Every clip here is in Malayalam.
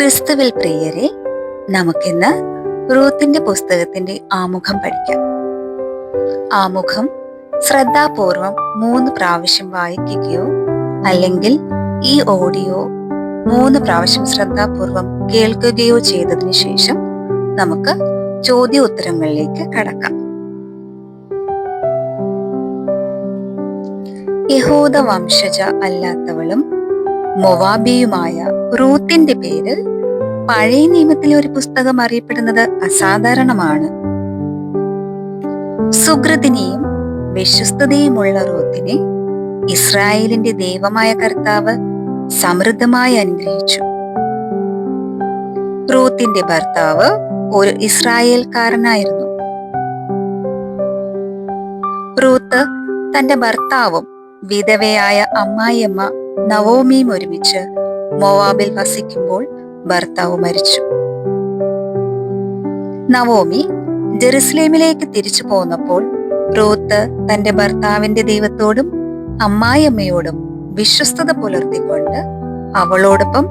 ക്രിസ്തുവിൽ പ്രിയരെ നമുക്കിന്ന് റൂത്തിന്റെ പുസ്തകത്തിന്റെ ആമുഖം പഠിക്കാം. ആമുഖം ശ്രദ്ധാപൂർവം മൂന്ന് പ്രാവശ്യം വായിക്കുകയോ അല്ലെങ്കിൽ ഈ ഓഡിയോ മൂന്ന് പ്രാവശ്യം ശ്രദ്ധാപൂർവം കേൾക്കുകയോ ചെയ്തതിനു ശേഷം നമുക്ക് ചോദ്യോത്തരങ്ങളിലേക്ക് കടക്കാം. യഹൂദ വംശജ അല്ലാത്തവളും മൊവാബിയുമായ റൂത്തിന്റെ പേര് പഴയ നിയമത്തിലെ ഒരു പുസ്തകം അറിയപ്പെടുന്നത് അസാധാരണമാണ്. സുഹൃതിനെയും വിശ്വസ്തതയുമുള്ള റൂത്തിനെ ഇസ്രായേലിന്റെ ദൈവമായ കർത്താവ് സമൃദ്ധമായി അനുഗ്രഹിച്ചു. റൂത്തിന്റെ ഭർത്താവ് ഒരു ഇസ്രായേൽക്കാരനായിരുന്നു. റൂത്ത് തന്റെ ഭർത്താവും വിധവയായ അമ്മായിയമ്മ നവോമിയും ഒരുമിച്ച് മോവാബിൽ വസിക്കുമ്പോൾ ഭർത്താവ് മരിച്ചു. നവോമി ജെറുസലേമിലേക്ക് തിരിച്ചു പോന്നപ്പോൾ റൂത്ത് തന്റെ ഭർത്താവിന്റെ ദൈവത്തോടും അമ്മായിയമ്മയോടും വിശ്വസ്തത പുലർത്തിക്കൊണ്ട് അവളോടൊപ്പം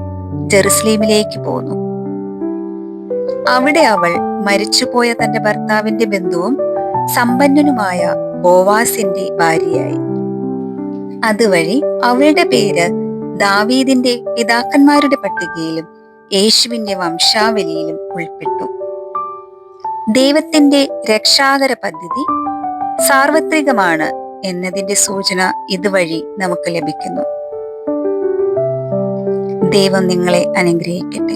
ജെറുസലേമിലേക്ക് പോന്നു. അവിടെ അവൾ മരിച്ചുപോയ തന്റെ ഭർത്താവിന്റെ ബന്ധുവും സമ്പന്നനുമായ ബോവാസിന്റെ ഭാര്യയായി. അതുവഴി അവളുടെ പേര് ദാവീദിന്റെ പിതാക്കന്മാരുടെ പട്ടികയിലും യേശുവിന്റെ വംശാവലിയിലും ഉൾപ്പെട്ടു. ദൈവത്തിന്റെ രക്ഷാകര പദ്ധതി സാർവത്രികമാണ് എന്നതിന്റെ സൂചന ഇതുവഴി നമുക്ക് ലഭിക്കുന്നു. ദൈവം നിങ്ങളെ അനുഗ്രഹിക്കട്ടെ.